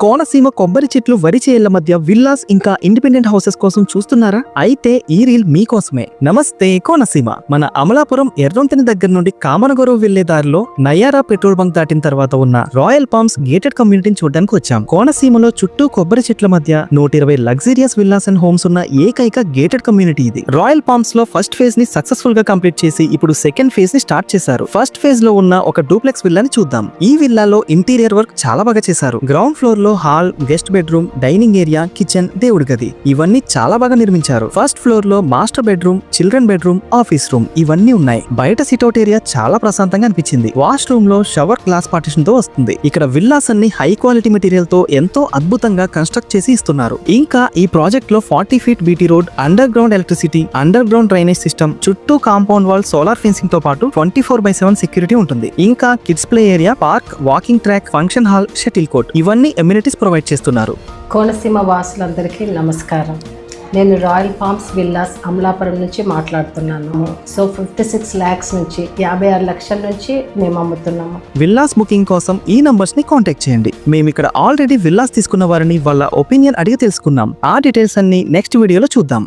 కోనసీమ కొబ్బరి చెట్లు వరి చేళ్ళ మధ్య విల్లాస్ ఇంకా ఇండిపెండెంట్ హౌసెస్ కోసం చూస్తున్నారా? అయితే ఈ రీల్ మీకోసమే. నమస్తే కోనసీమ. మన అమలాపురం ఎర్రొంతిని దగ్గర నుండి కామనగొరవ వెళ్ళే దారిలో నయారా పెట్రోల్ బంక్ దాటిన తర్వాత ఉన్న రాయల్ పామ్స్ గేటెడ్ కమ్యూనిటీని చూడడానికి వచ్చాం. కోనసీమలో చుట్టూ కొబ్బరి చెట్ల మధ్య నూట ఇరవై లగ్జీరియస్ విల్లాస్ అండ్ హోమ్స్ ఉన్న ఏకైక గేటెడ్ కమ్యూనిటీ ఇది. రాయల్ పామ్స్లో ఫస్ట్ ఫేజ్ని సక్సెస్ఫుల్గా కంప్లీట్ చేసి ఇప్పుడు సెకండ్ ఫేజ్ని స్టార్ట్ చేశారు. ఫస్ట్ ఫేజ్లో ఉన్న ఒక డూప్లెక్స్ విల్లాని చూద్దాం. ఈ విల్లాలో ఇంటీరియర్ వర్క్ చాలా బాగా చేశారు. గ్రౌండ్ ఫ్లోర్ లో hall guest bedroom dining area kitchen దేవుడి గది. ఇవన్నీ చాలా బాగా నిర్మించారు. ఫస్ట్ ఫ్లోర్లో master bedroom children bedroom office room ఇవన్నీ ఉన్నాయి. బయట సిట్అవుట్ ఏరియా చాలా ప్రశాంతంగా అనిపించింది. వాష్ రూమ్లో షవర్ గ్లాస్ పార్టిషన్తో వస్తుంది. ఇక్కడ విల్లాస్ అన్ని హై క్వాలిటీ మెటీరియల్తో ఎంతో అద్భుతంగా కన్స్ట్రక్ట్ చేసి ఇస్తున్నారు. ఇంకా ఈ ప్రాజెక్ట్లో forty feet BT road underground electricity underground drainage system చుట్టూ కాంపౌండ్ వాల్ సోలార్ ఫెన్సింగ్తో పాటు twenty four by seven security ఉంటుంది. ఇంకా kids play area park walking track function hall shuttle court ఇవన్నీ ఎమ్యూనిటీస్ ప్రొవైడ్ చేస్తున్నారు. కోనసీమ వాసులందరికీ నమస్కారం. నేను రాయల్ ఫార్మ్స్ విల్లాస్ అమలాపురం నుంచి మాట్లాడుతున్నాను. సో ఫిఫ్టీ సిక్స్ ల్యాక్స్ నుంచి యాభై ఆరు లక్షల నుంచి మేము అమ్ముతున్నాము. విల్లాస్ బుకింగ్ కోసం ఈ నంబర్స్ని కాంటాక్ట్ చేయండి. మేము ఇక్కడ ఆల్రెడీ విల్లాస్ తీసుకున్న వారిని వాళ్ళ ఒపీనియన్ అడిగి తెలుసుకున్నాం ఆ డీటెయిల్స్ అన్ని నెక్స్ట్ వీడియోలో చూద్దాం.